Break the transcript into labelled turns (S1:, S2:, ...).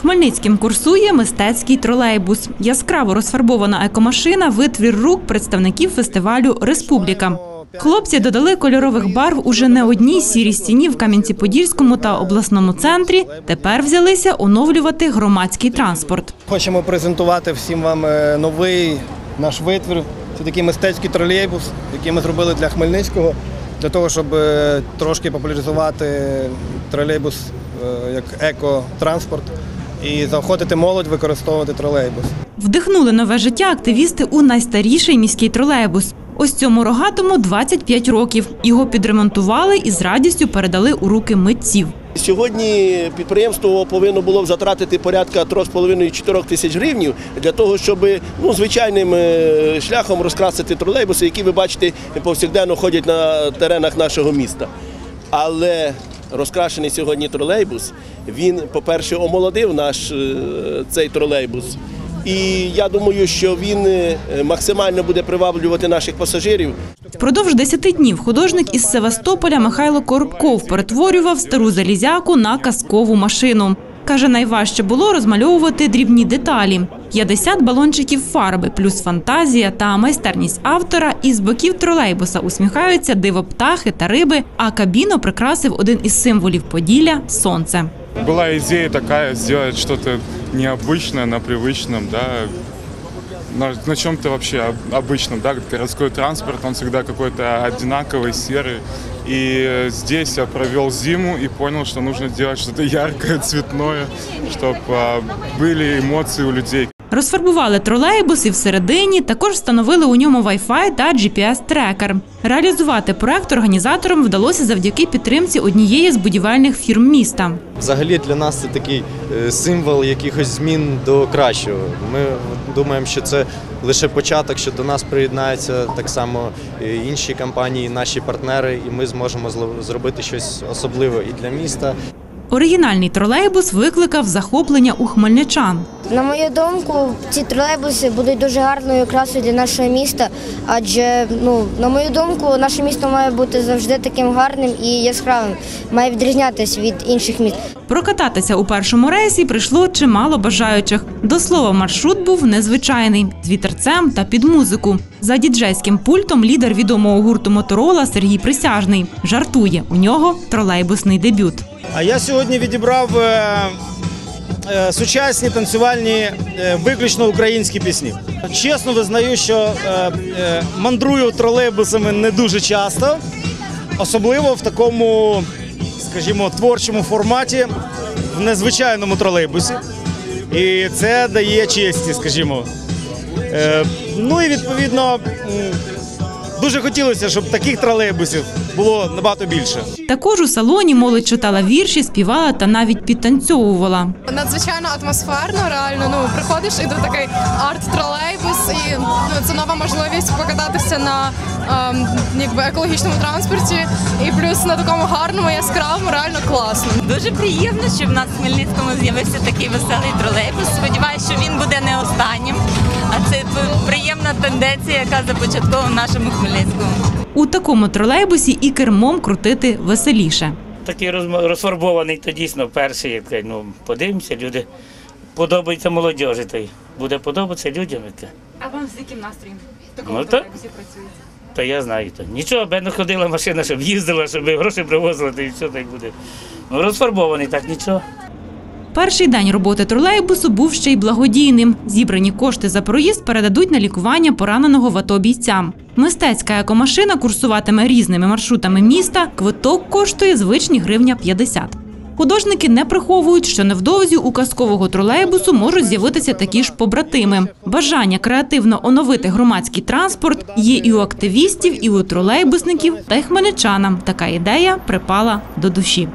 S1: Хмельницьким курсує мистецький тролейбус. Яскраво розфарбована екомашина витвір рук представників фестивалю Республіка. Хлопці додали кольорових барв уже не одній сірій стіні в Кам'янці-Подільському та обласному центрі. Тепер взялися оновлювати громадський транспорт.
S2: Хочемо презентувати всім вам е, новий наш витвір. Це такий мистецький тролейбус, який ми зробили для Хмельницького, для того, щоб е, трошки популяризувати тролейбус е, як екотранспорт і заохотити молодь використовувати тролейбус.
S1: Вдихнули нове життя активісти у найстаріший міський тролейбус. Ось цьому рогатому 25 років. Його підремонтували і з радістю передали у руки митців.
S3: Сьогодні підприємство повинно було б затратити порядка 3,5-4 тисяч гривень для того, щоб ну, звичайним е, шляхом розкрасити тролейбуси, які ви бачите повсякденно ходять на теренах нашого міста. Але розкрашений сьогодні тролейбус, він, по-перше, омолодив наш е, цей тролейбус. І я думаю, що він е, максимально буде приваблювати наших пасажирів.
S1: Впродовж 10 днів художник із Севастополя Михайло Коробков перетворював стару залізяку на казкову машину. Каже, найважче було розмальовувати дрібні деталі. 50 балончиків фарби, плюс фантазія та майстерність автора. І з боків тролейбуса усміхаються диво птахи та риби, а кабіну прикрасив один із символів Поділля сонце.
S4: Была идея такая сделать что-то необычное на привычном, да, на, на чем-то вообще об- обычном, да, городской транспорт, он всегда какой-то одинаковый, серый. И э, здесь я провел зиму и понял, что нужно делать что-то яркое, цветное, чтобы были эмоции у людей.
S1: Розфарбували тролейбус і всередині також встановили у ньому Wi-Fi та GPS-трекер. Реалізувати проект організаторам вдалося завдяки підтримці однієї з будівельних фірм міста.
S5: Взагалі для нас це такий е, символ якихось змін до кращого. Ми думаємо, що це лише початок, що до нас приєднаються так само е, інші компанії, наші партнери, і ми зможемо зробити щось особливе і для міста,
S1: Оригінальний тролейбус викликав захоплення у хмельничан.
S6: На мою думку, ці тролейбуси будуть дуже гарною красою для нашого міста, адже ну на мою думку, наше місто має бути завжди таким гарним і яскравим, має відрізнятися від інших міст.
S1: Прокататися у першому рейсі прийшло чимало бажаючих. До слова, маршрут був незвичайний з вітерцем та під музику. За діджейським пультом лідер відомого гурту Моторола Сергій Присяжний жартує. У нього тролейбусний дебют.
S7: А я сьогодні відібрав е, е, сучасні танцювальні е, виключно українські пісні. Чесно визнаю, що мандрую тролейбусами не дуже часто, особливо в такому, скажімо, творчому форматі, в незвичайному тролейбусі. І це дає честі, скажімо. Ну і відповідно. Дуже хотілося, щоб таких тролейбусів було набагато більше.
S1: Також у салоні молодь читала вірші, співала та навіть підтанцьовувала.
S8: Надзвичайно атмосферно, реально. Ну приходиш і тут такий арт-тролейбус, і ну, це нова можливість покататися на ем, якби екологічному транспорті, і плюс на такому гарному, яскравому, реально класно.
S9: Дуже приємно, що в нас в Хмельницькому з'явився такий веселий тролейбус. Сподіваюся, що він буде не останнім. А це приємна тенденція, яка започаткована в нашому Хмельницькому.
S1: У такому тролейбусі і кермом крутити веселіше.
S10: такий розфарбований, то дійсно перший, як ну подивимося, люди подобається молодіжі, то й буде подобатися людям.
S1: А вам з яким настроєм?
S10: Такому Ну, то, то я знаю. То. Нічого, аби не ходила машина, щоб їздила, щоб гроші привозила, то і все так буде. Ну, розфарбований, так нічого.
S1: Перший день роботи тролейбусу був ще й благодійним. Зібрані кошти за проїзд передадуть на лікування пораненого в АТО бійцям. Мистецька екомашина курсуватиме різними маршрутами міста. Квиток коштує звичні гривня 50. Художники не приховують, що невдовзі у казкового тролейбусу можуть з'явитися такі ж побратими. Бажання креативно оновити громадський транспорт є і у активістів, і у тролейбусників, та й хмельничанам. Така ідея припала до душі.